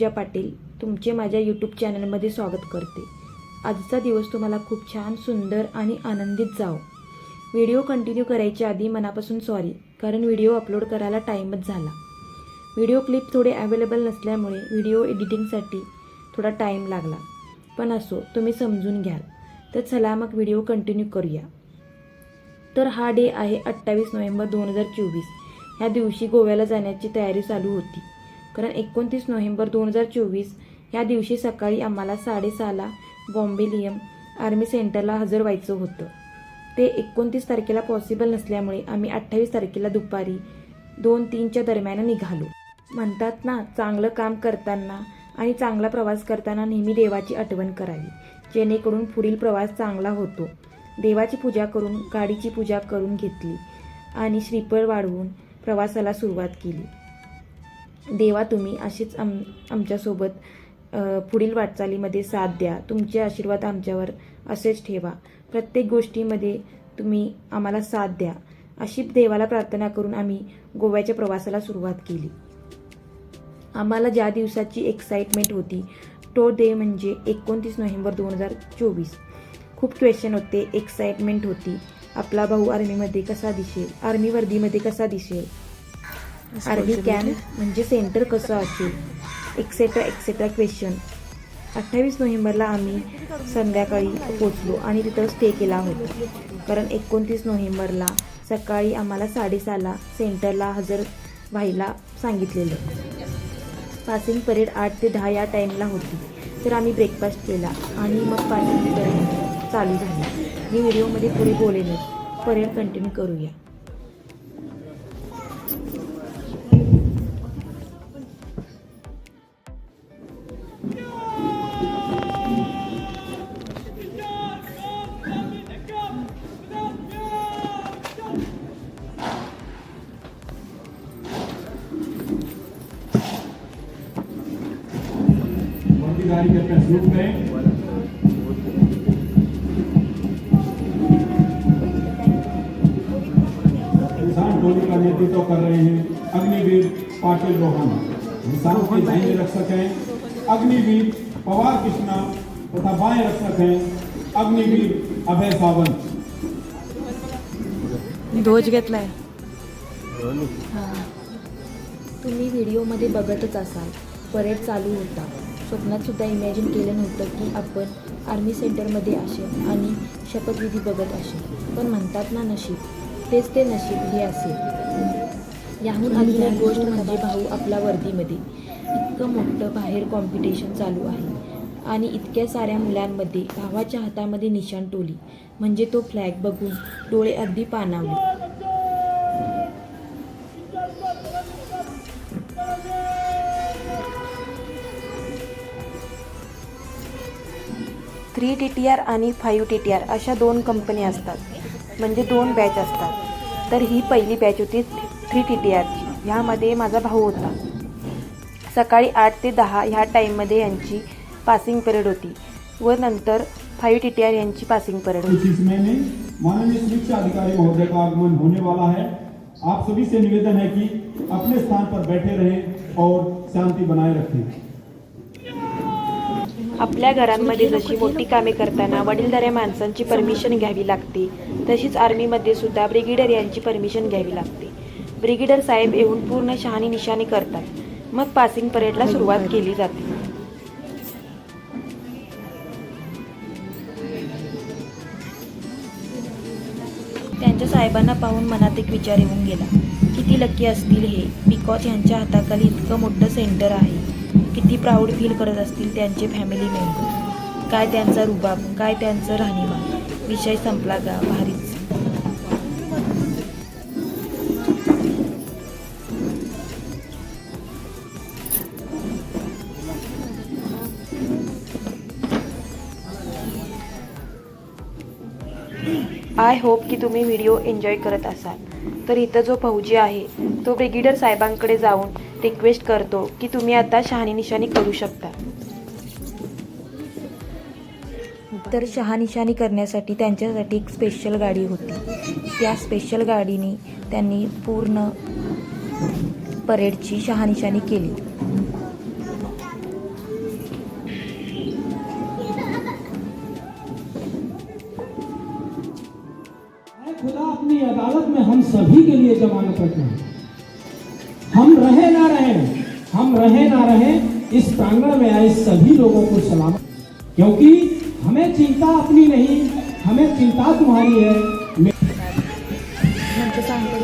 पूजा पाटील तुमचे माझ्या यूट्यूब चॅनलमध्ये स्वागत करते. आजचा दिवस तुम्हाला खूप छान सुंदर आणि आनंदित जाओ व्हिडिओ कंटिन्यू करायच्या आधी मनापासून सॉरी कारण व्हिडिओ अपलोड करायला टाईमच झाला. व्हिडिओ क्लिप थोडे अवेलेबल नसल्यामुळे व्हिडिओ एडिटिंगसाठी थोडा टाईम लागला. पण असो तुम्ही समजून घ्याल. तर चला मग व्हिडिओ कंटिन्यू करूया. तर हा डे आहे अठ्ठावीस नोव्हेंबर दोन हजार चोवीस. ह्या दिवशी गोव्याला जाण्याची तयारी चालू होती. कारण एकोणतीस नोव्हेंबर दोन हजार चोवीस ह्या दिवशी सकाळी आम्हाला साडेसहाला बॉम्बेलियम आर्मी सेंटरला हजर व्हायचं होतं. ते एकोणतीस तारखेला पॉसिबल नसल्यामुळे आम्ही अठ्ठावीस तारखेला दुपारी दोन तीनच्या दरम्यान निघालो. म्हणतात ना चांगलं काम करताना आणि चांगला प्रवास करताना नेहमी देवाची आठवण करावी. जेणेकरून पुढील प्रवास चांगला होतो. देवाची पूजा करून गाडीची पूजा करून घेतली आणि श्रीफळ वाढवून प्रवासाला सुरुवात केली. देवा तुम्ही अशीच आम आमच्यासोबत पुढील वाटचालीमध्ये साथ द्या. तुमचे आशीर्वाद आमच्यावर असेच ठेवा. प्रत्येक गोष्टीमध्ये तुम्ही आम्हाला साथ द्या. अशी देवाला प्रार्थना करून आम्ही गोव्याच्या प्रवासाला सुरुवात केली. आम्हाला ज्या दिवसाची एक्साइटमेंट होती तो डे म्हणजे एकोणतीस नोव्हेंबर दोन हजार चोवीस. खूप क्वेश्चन होते. एक्साइटमेंट होती. आपला भाऊ आर्मीमध्ये कसा दिसेल? आर्मी वर्दीमध्ये कसा दिसेल? आर्मी कॅम्प म्हणजे सेंटर कसं असेल एक्सेट्रा एक्सेट्रा क्वेश्चन अठ्ठावीस नोव्हेंबरला आम्ही संध्याकाळी पोचलो आणि तिथं स्टे केला होता. कारण एकोणतीस नोव्हेंबरला सकाळी आम्हाला साडेसहाला सेंटरला हजर व्हायला सांगितलेलं. पासिंग परेड आठ ते दहा या टाईमला होती. तर आम्ही ब्रेकफास्ट केला आणि मग पासिंग परेड चालू झाली. मी व्हिडिओमध्ये पुढे बोलेन परेड कंटिन्यू करूया. किसान टोली का नेतृत्व कर रहे हैं अग्निवीर पाटिल रोहन। किसान के दाहिने रक्षक हैं अग्निवीर पवार कृष्णा तथा बाएं रक्षक हैं अग्निवीर अभय सावंत। ध्वज घेतलाय. तुम्ही व्हिडिओमध्ये बघतच असाल परेड चालू होता. स्वप्नात सुद्धा इमॅजिन केलं नव्हतं की आपण आर्मी सेंटरमध्ये असेल आणि शपथविधी बघत असेल. पण म्हणतात ना नशीब तेच ते नशीब हे असेल. याहून अजून एक गोष्ट म्हणजे भाऊ आपला वर्दीमध्ये इतकं मोठं बाहेर कॉम्पिटिशन चालू आहे. आणि इतक्या साऱ्या मुलांमध्ये भावाच्या हातामध्ये निशाण टोली. म्हणजे तो फ्लॅग बघून डोळे अगदी पानावले थ्री टी टी आर आणि फाईव्ह टी टी आर अशा दोन कंपन्या असतात. म्हणजे दोन बॅच असतात. तर ही पहिली बॅच होती थ्री टी टी आरची ह्यामध्ये माझा भाऊ होता. सकाळी आठ ते दहा ह्या टाईममध्ये यांची पासिंग परेड होती. व नंतर फाईव्ह टी टी आर यांची पासिंग परेड होती. माननीय सुरक्षा अधिकारी महोदय का आगमन होने वाला है। आप सभी से निवेदन है कि अपने स्थान पर बैठे रहें और शांति बनाए रखें। आपल्या घरांमध्ये जशी मोठी कामे करताना वडीलधाऱ्या माणसांची परमिशन घ्यावी लागते तशीच आर्मीमध्ये सुद्धा ब्रिगेडियर यांची परमिशन घ्यावी लागते. ब्रिगेडियर साहेब येऊन पूर्ण शहाणी निशाणी करतात. मग पासिंग परेडला सुरुवात केली जाते. त्यांच्या साहेबांना पाहून मनात एक विचार येऊन गेला किती लकी असतील हे बिकॉज यांच्या हाताखाली इतकं मोठं सेंटर आहे. किती प्राऊड फील करत असतील त्यांचे फॅमिली मेंबर काय त्यांचा रुबाब काय त्यांचं राहणीमान. विषय संपला का भारीच. आय होप की तुम्ही व्हिडिओ एन्जॉय करत असाल. तर इथं जो फौजी आहे तो ब्रिगेडियर साहेबांकडे जाऊन रिक्वेस्ट करतो की तुम्ही आता शहानिशानी करू शकता. तर शहानिशानी करण्यासाठी त्यांच्यासाठी एक स्पेशल गाडी होती. त्या स्पेशल गाडीने त्यांनी पूर्ण परेडची शहानिशानी केली. खुदा अपनी अदालत में हम सभी के लिए जमानत इस प्रांगण में आए सभी लोगों को सलाम। क्योंकि हमें चिंता अपनी नहीं हमें चिंता तुम्हारी है। सांगतो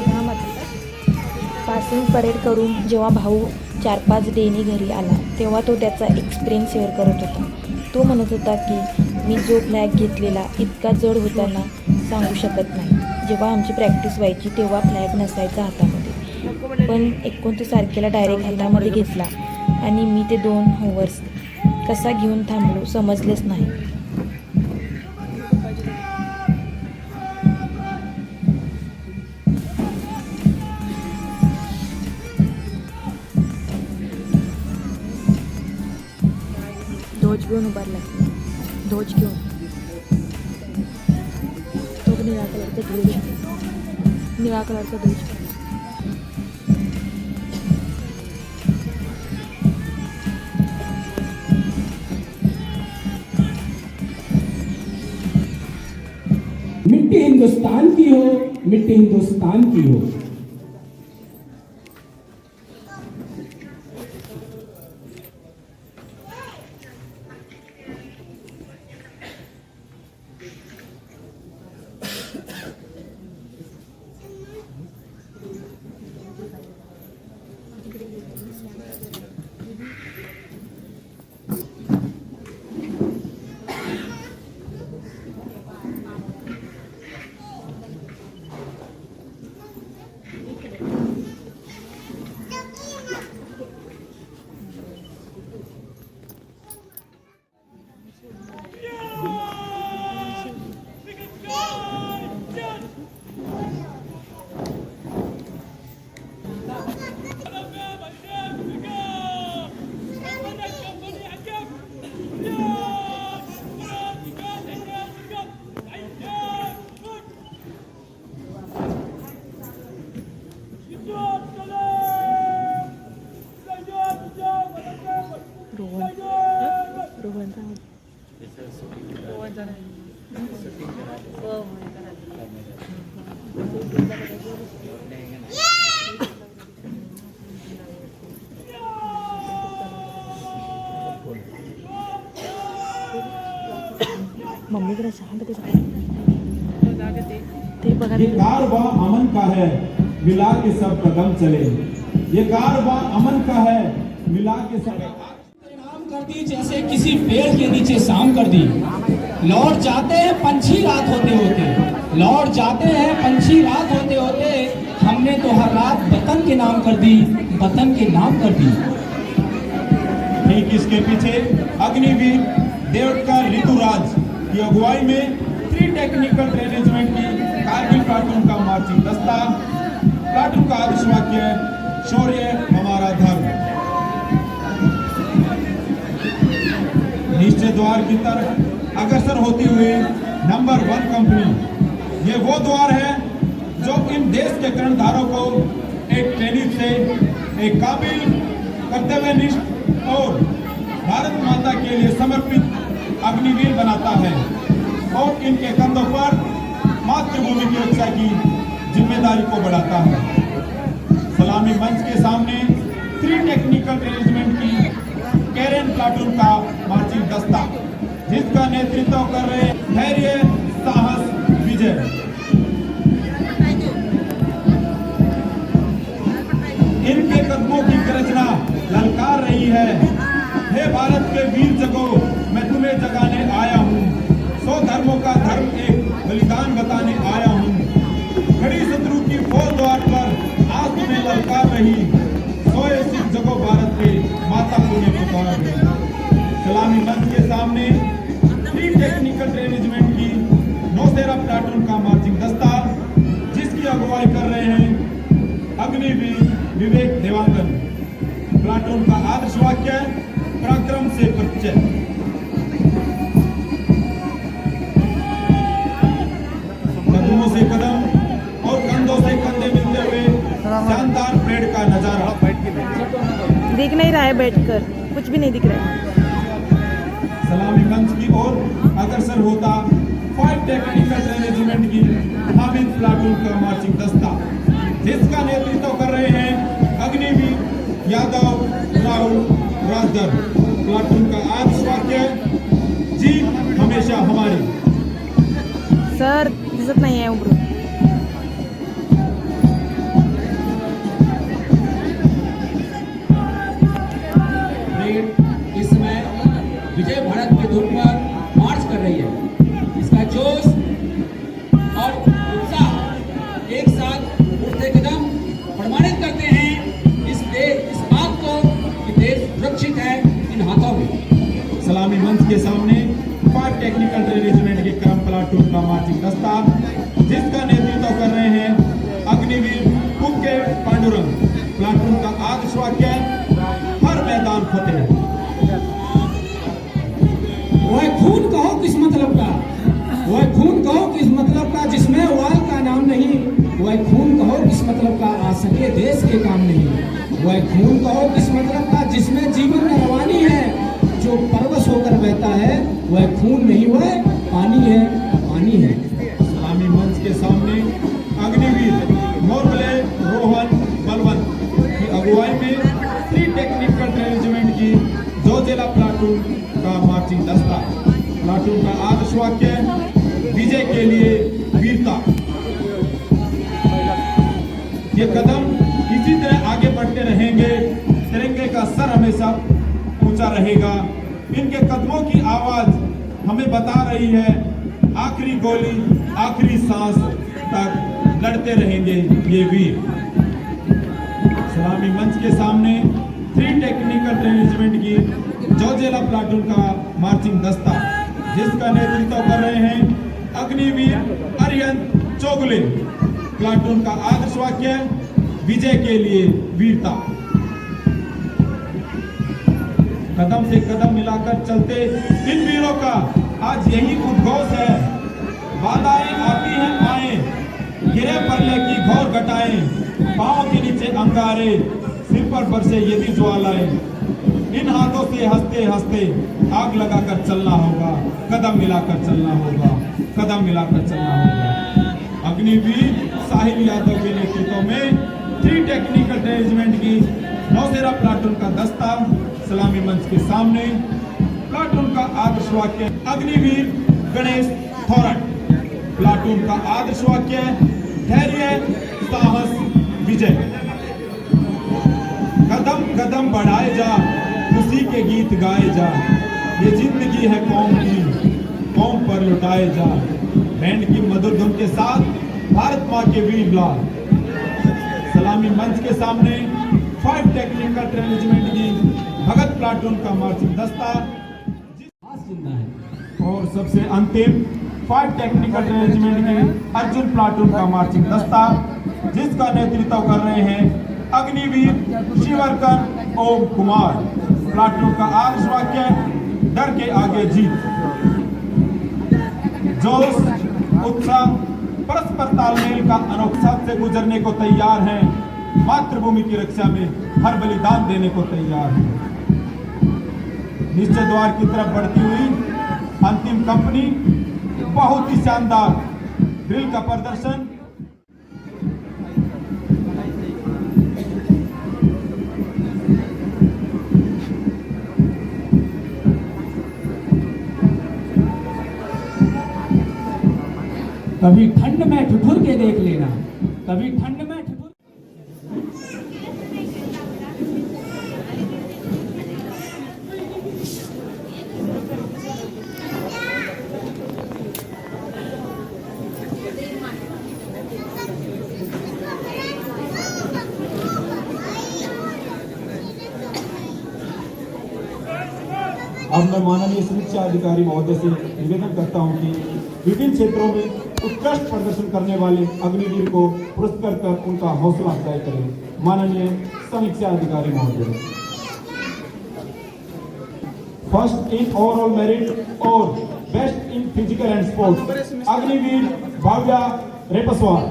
पासिंग परेड करून जेव्हा भाऊ चार पाच डेनी घरी आला तेव्हा तो त्याचा एक्सपिरियन्स शेअर करत होता. तो म्हणत होता की मी जो फ्लॅग घेतलेला इतका जड होताना सांगू शकत नाही. जेव्हा आमची प्रॅक्टिस व्हायची तेव्हा फ्लॅग नसायचा हातामध्ये. पण एकोणतीस तारखेला डायरेक्ट हातामध्ये घेतला. आणि मी ते दोन होवर्स कसा घेऊन थांबलो समजलेच नाही. ध्वज घेऊन उभारला. ध्वज घेऊन. तो निळा कलरचा ध्वज निळा कलरचा ध्वज मिट्टी हिंदुस्तान की हो मिट्टी हिंदुस्तान की हो। मम्मीकडे शांत ते ते बघा ये कारवा अमन का है मिला के सब कदम चले। ये कारवा अमन का है मिला के सब नाम कर दी जैसे किसी पेड़ के नीचे शाम कर दी। लौट जाते हैं पंछी रात होते होते। लौट जाते हैं पंछी रात होते होते। हमने तो हर रात वतन के नाम कर दी वतन के नाम कर दी। ठीक इसके पीछे अग्निवीर देवटकर ऋतुराज। की अगुवाई में थ्री टेक्निकल मैनेजमेंट की कारगिल प्लाटून का मार्चिंग दस्ता प्लाटून का आदर्श वाक्य शौर्य, हमारा धर्म। निश्चित द्वार की तरफ़ अग्रसर होती हुई नंबर वन कंपनी ये वो द्वार है जो इन देश के कर्णधारों को एक ट्रेनिंग से, एक काबिल कर्तव्यनिष्ठ और भारत माता के लिए समर्पित अग्निवीर बनाता है और इनके कंधों पर मातृभूमि की रक्षा की ज़िम्मेदारी को बढ़ाता है। सलामी मंच के सामने थ्री टेक्निकल मैनेजमेंट की कैरन प्लाटून का मार्चिंग दस्ता, जिसका नेतृत्व कर रहे धैर्य, साहस, विजय। इनके कदमों की रचना ललकार रही है। हे भारत के वीर जगो जगाने आया हूँ। सौ धर्मों का धर्म एक बलिदान बताने आया हूँ। खड़ी शत्रु की फौज द्वार पर आज तुम्हें ललकार रही सोए सिख जगो भारत के माता पुण्य पुकार सलामी मंच के सामने थ्री टेक्निकल मैनेजमेंट की नौसेरा प्लाटून का मार्चिंग दस्ता जिसकी अगुवाई कर रहे हैं अग्निवीर विवेक देवांगन। प्लाटून का आदर्श वाक्य पराक्रम से परिचय। है बैठकर, कुछ भी नहीं दिख रहा है। सलामी मंच की ओर अग्रसर होता फाइव टेक्निकल रेजिमेंट की हामिद प्लाटून का मार्चिंग दस्ता। जिसका नेतृत्व कर रहे हैं अग्निवीर यादव। टेक्निकल रेजिमेंट के क्रम प्लाटून का मार्चिंग दस्ता जिसका नेतृत्व कर रहे हैं अग्निवीर कुके पांडुरंग। प्लाटून का आदर्श वाक्य हर मैदान फतेह। वह खून कहो किस मतलब का? वह खून कहो किस मतलब का, जिसमें वाल का नाम नहीं? वह खून कहो किस मतलब का, आ सके देश के काम नहीं? वह खून कहो किस मतलब का, जिसमें जीवन में रवानी है? जो परवश होकर बहता है, वह खून नहीं, वह पानी है पानी है। सलामी मंच के सामने अग्निवीर, मोरबले, रोहन, बलवंत की अगुवाई में थ्री टेक्निकल रेजिमेंट की जोजिला प्लाटून का मार्चिंग दस्ता। प्लाटून का आदर्श वाक्य, विजय के लिए वीरता। ये कदम इसी तरह आगे बढ़ते रहेंगे। तिरंगे का सर हमेशा ऊँचा रहेगा। कदमों की आवाज़ हमें बता रही है, आखिरी गोली, आखिरी सांस तक लड़ते रहेंगे ये वीर। सलामी मंच के सामने थ्री टेक्निकल रेजिमेंट की जोजेला प्लाटून का मार्चिंग दस्ता, जिसका नेतृत्व कर रहे हैं अग्निवीर अरियंत चोगले। प्लाटून का आदर्श वाक्य, विजय के लिए वीरता। कदम से कदम मिलाकर चलते इन वीरों का। आज यही उद्घोष है। बाधाएँ आती हैं आए। गिरे पल्ले की घोर घटाएँ। पाँव के नीचे अंगारे। सिर पर बरसे ये भी ज्वालाएँ। इन हाथों से हँसते हँसते आग लगाकर चलना होगा। कदम मिलाकर चलना होगा। कदम मिलाकर चलना होगा। अग्निवीर साहिल यादव के नेतृत्व में थ्री टेक्निकल रेजिमेंट की नौसेरा प्लाटून का दस्ता सलामी मंच के सामने प्लाटून का आदर्श वाक्य, अग्निवीर गणेश थोरट प्लाटून का आदर्श वाक्य, धैर्य, साहस, विजय। कदम कदम बढ़ाए जा खुशी के गीत गाए जा। ये ज़िंदगी है कौम की, कौम पर लुटाए जा। बैंड की मधुर धुन के साथ, भारत माँ के वीर लाल। सलामी मंच के सामने, फाइव टेक्निकल ट्रेन रेजिमेंट की भगत प्लाटून का मार्चिंग दस्ता और सबसे अंतिम फाइव टेक्निकल रेजिमेंट के अर्जुन प्लाटून का मार्चिंग दस्ता जिसका नेतृत्व कर रहे हैं अग्निवीर शिवरकर ओम कुमार। प्लाटून का आदर्श वाक्य डर के आगे जीत। जोश उत्साह परस्पर तालमेल का अनोखा से गुजरने को तैयार हैं। मातृभूमि की रक्षा में हर बलिदान देने को तैयार हैं। निश्चय द्वार की तरफ़ बढ़ती हुई अंतिम कंपनी, बहुत ही शानदार ड्रिल का प्रदर्शन। कभी ठंड में ठुठुर के देख लेना, कभी ठंड में ठुठुर अब मैं माननीय सुरक्षा अधिकारी महोदय से निवेदन करता हूँ कि विभिन्न क्षेत्रों में उत्कृष्ट प्रदर्शन करने वाले अग्निवीर को पुरस्कृत कर उनका हौसला अफजाई करें। माननीय समीक्षा अधिकारी महोदय। फ़र्स्ट इन ओवरऑल मेरिट और best in physical and sports Agniveer Bhavya Repswar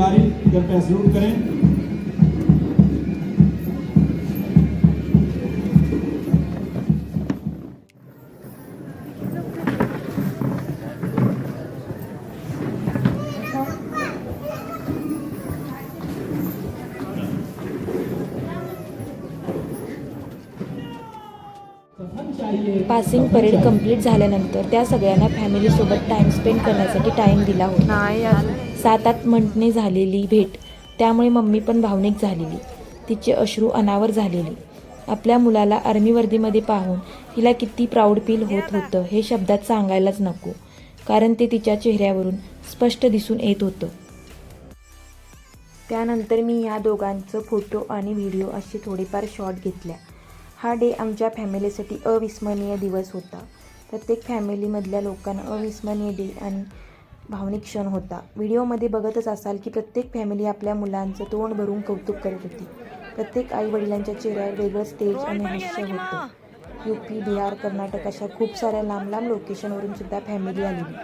वर्दीधारी कृपया सल्यूट करें। पासिंग परेड कंप्लीट झाल्यानंतर त्या सगळ्यांना फॅमिलीसोबत टाईम स्पेंड करण्यासाठी टाईम दिला होता. सात आठ म्हणणे झालेली भेट. त्यामुळे मम्मी पण भावनिक झालेली. तिचे अश्रू अनावर झालेली. आपल्या मुलाला आर्मी वर्दीमध्ये पाहून तिला किती प्राऊड फील होत होतं हे शब्दात सांगायलाच नको. कारण ते तिच्या चेहऱ्यावरून स्पष्ट दिसून येत होतं. त्यानंतर मी या दोघांचं फोटो आणि व्हिडिओ असे थोडेफार शॉट घेतल्या. हा डे आमच्या फॅमिलीसाठी अविस्मरणीय दिवस होता. प्रत्येक फॅमिलीमधल्या लोकांना अविस्मरणीय डे आणि भावनिक क्षण होता. व्हिडिओमध्ये बघतच असाल की प्रत्येक फॅमिली आपल्या मुलांचं तोंड भरून कौतुक करत होती. प्रत्येक आई वडिलांच्या चेहऱ्यावर वेगळंच तेज आणि हास्य होतं. यू पी बिहार कर्नाटक अशा खूप साऱ्या लांब लांब लोकेशनवरून सुद्धा फॅमिली आलेली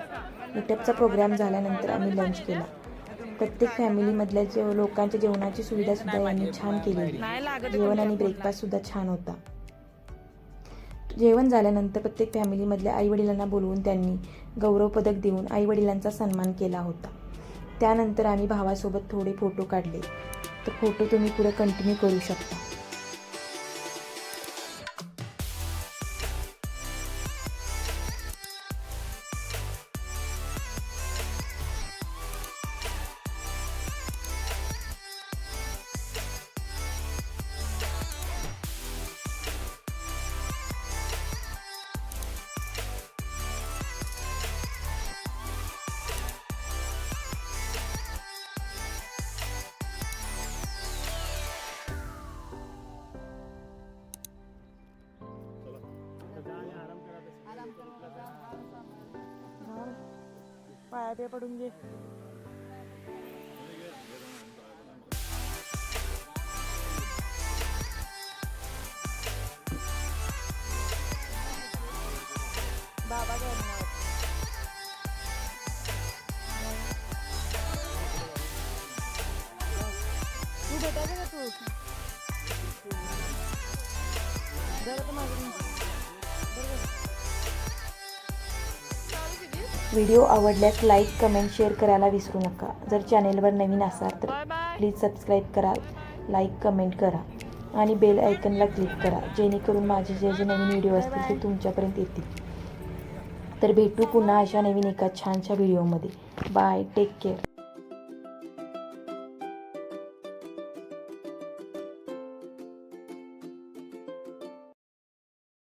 मीटअपचा प्रोग्राम झाल्यानंतर आम्ही लंच केला. प्रत्येक फॅमिलीमधल्या जे लोकांच्या जेवणाची सुविधा सुद्धा यांनी छान केलेली. जेवण आणि ब्रेकफास्ट सुद्धा छान होता. जेवण झाल्यानंतर प्रत्येक फॅमिलीमधल्या आईवडिलांना बोलवून त्यांनी गौरव पदक देऊन आईवडिलांचा सन्मान केला होता. त्यानंतर आम्ही भावासोबत थोडे फोटो काढले. तर फोटो तुम्ही पुढे कंटिन्यू करू शकता. पाया ते पडून घे बाबा तू भेटायचं का तू जरा तर माझं video आवडल्यास लाईक कमेंट शेअर करायला विसरू नका. जर चॅनेलवर नवीन असाल तर प्लीज सबस्क्राईब करा लाईक कमेंट करा आणि बेल आयकनला क्लिक करा जेणेकरून माझे जे जे नवीन व्हिडिओ असतील ते तुमच्यापर्यंत येतील. तर भेटू पुन्हा अशा नवीन एका छानशा व्हिडिओमध्ये. Bye take care.